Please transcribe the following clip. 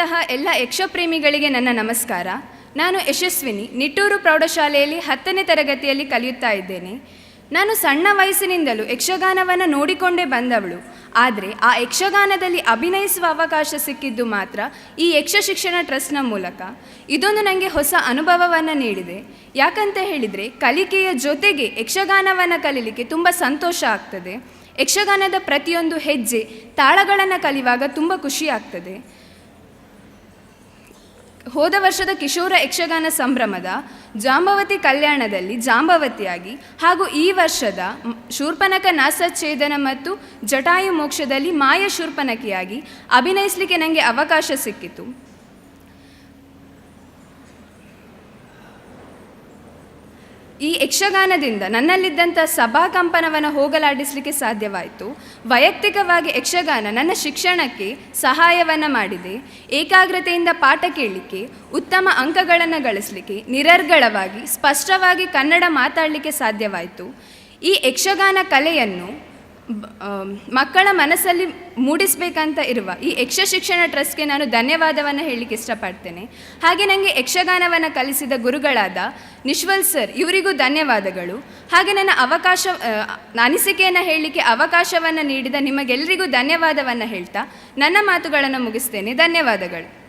ಇಲ್ಲಿರುವಂತಹ ಎಲ್ಲ ಯಕ್ಷಪ್ರೇಮಿಗಳಿಗೆ ನನ್ನ ನಮಸ್ಕಾರ. ನಾನು ಯಶಸ್ವಿನಿ, ನಿಟ್ಟೂರು ಪ್ರೌಢಶಾಲೆಯಲ್ಲಿ ಹತ್ತನೇ ತರಗತಿಯಲ್ಲಿ ಕಲಿಯುತ್ತಾ ಇದ್ದೇನೆ. ನಾನು ಸಣ್ಣ ವಯಸ್ಸಿನಿಂದಲೂ ಯಕ್ಷಗಾನವನ್ನು ನೋಡಿಕೊಂಡೇ ಬಂದವಳು. ಆದರೆ ಆ ಯಕ್ಷಗಾನದಲ್ಲಿ ಅಭಿನಯಿಸುವ ಅವಕಾಶ ಸಿಕ್ಕಿದ್ದು ಮಾತ್ರ ಈ ಯಕ್ಷ ಶಿಕ್ಷಣ ಟ್ರಸ್ಟ್ನ ಮೂಲಕ. ಇದೊಂದು ನನಗೆ ಹೊಸ ಅನುಭವವನ್ನು ನೀಡಿದೆ. ಯಾಕಂತ ಹೇಳಿದರೆ ಕಲಿಕೆಯ ಜೊತೆಗೆ ಯಕ್ಷಗಾನವನ್ನು ಕಲೀಲಿಕ್ಕೆ ತುಂಬ ಸಂತೋಷ ಆಗ್ತದೆ. ಯಕ್ಷಗಾನದ ಪ್ರತಿಯೊಂದು ಹೆಜ್ಜೆ ತಾಳಗಳನ್ನು ಕಲಿಯುವಾಗ ತುಂಬ ಖುಷಿ ಆಗ್ತದೆ. ಹೋದ ವರ್ಷದ ಕಿಶೋರ ಯಕ್ಷಗಾನ ಸಂಭ್ರಮದ ಜಾಂಬವತಿ ಕಲ್ಯಾಣದಲ್ಲಿ ಜಾಂಬವತಿಯಾಗಿ ಹಾಗೂ ಈ ವರ್ಷದ ಶೂರ್ಪನಕ ನಾಸಚ್ಛೇದನ ಮತ್ತು ಜಟಾಯು ಮೋಕ್ಷದಲ್ಲಿ ಮಾಯ ಶೂರ್ಪನಕಿಯಾಗಿ ಅಭಿನಯಿಸಲಿಕ್ಕೆ ನನಗೆ ಅವಕಾಶ ಸಿಕ್ಕಿತು. ಈ ಯಕ್ಷಗಾನದಿಂದ ನನ್ನಲ್ಲಿದ್ದಂಥ ಸಭಾಕಂಪನವನ್ನು ಹೋಗಲಾಡಿಸಲಿಕ್ಕೆ ಸಾಧ್ಯವಾಯಿತು. ವೈಯಕ್ತಿಕವಾಗಿ ಯಕ್ಷಗಾನ ನನ್ನ ಶಿಕ್ಷಣಕ್ಕೆ ಸಹಾಯವನ್ನು ಮಾಡಿದೆ. ಏಕಾಗ್ರತೆಯಿಂದ ಪಾಠ ಕೇಳಲಿಕ್ಕೆ, ಉತ್ತಮ ಅಂಕಗಳನ್ನು ಗಳಿಸಲಿಕ್ಕೆ, ನಿರರ್ಗಳವಾಗಿ, ಸ್ಪಷ್ಟವಾಗಿ ಕನ್ನಡ ಮಾತಾಡಲಿಕ್ಕೆ ಸಾಧ್ಯವಾಯಿತು. ಈ ಯಕ್ಷಗಾನ ಕಲೆಯನ್ನು ಮಕ್ಕಳ ಮನಸ್ಸಲ್ಲಿ ಮೂಡಿಸಬೇಕಂತ ಇರುವ ಈ ಯಕ್ಷ ಶಿಕ್ಷಣ ಟ್ರಸ್ಟ್ಗೆ ನಾನು ಧನ್ಯವಾದವನ್ನು ಹೇಳಲಿಕ್ಕೆ ಇಷ್ಟಪಡ್ತೇನೆ. ಹಾಗೆ ನನಗೆ ಯಕ್ಷಗಾನವನ್ನು ಕಲಿಸಿದ ಗುರುಗಳಾದ ನಿಶ್ವಲ್ ಸರ್, ಇವರಿಗೂ ಧನ್ಯವಾದಗಳು. ಹಾಗೆ ನನ್ನ ಅವಕಾಶ ಅನಿಸಿಕೆಯನ್ನು ಹೇಳಲಿಕ್ಕೆ ಅವಕಾಶವನ್ನು ನೀಡಿದ ನಿಮಗೆಲ್ಲರಿಗೂ ಧನ್ಯವಾದವನ್ನು ಹೇಳ್ತಾ ನನ್ನ ಮಾತುಗಳನ್ನು ಮುಗಿಸ್ತೇನೆ. ಧನ್ಯವಾದಗಳು.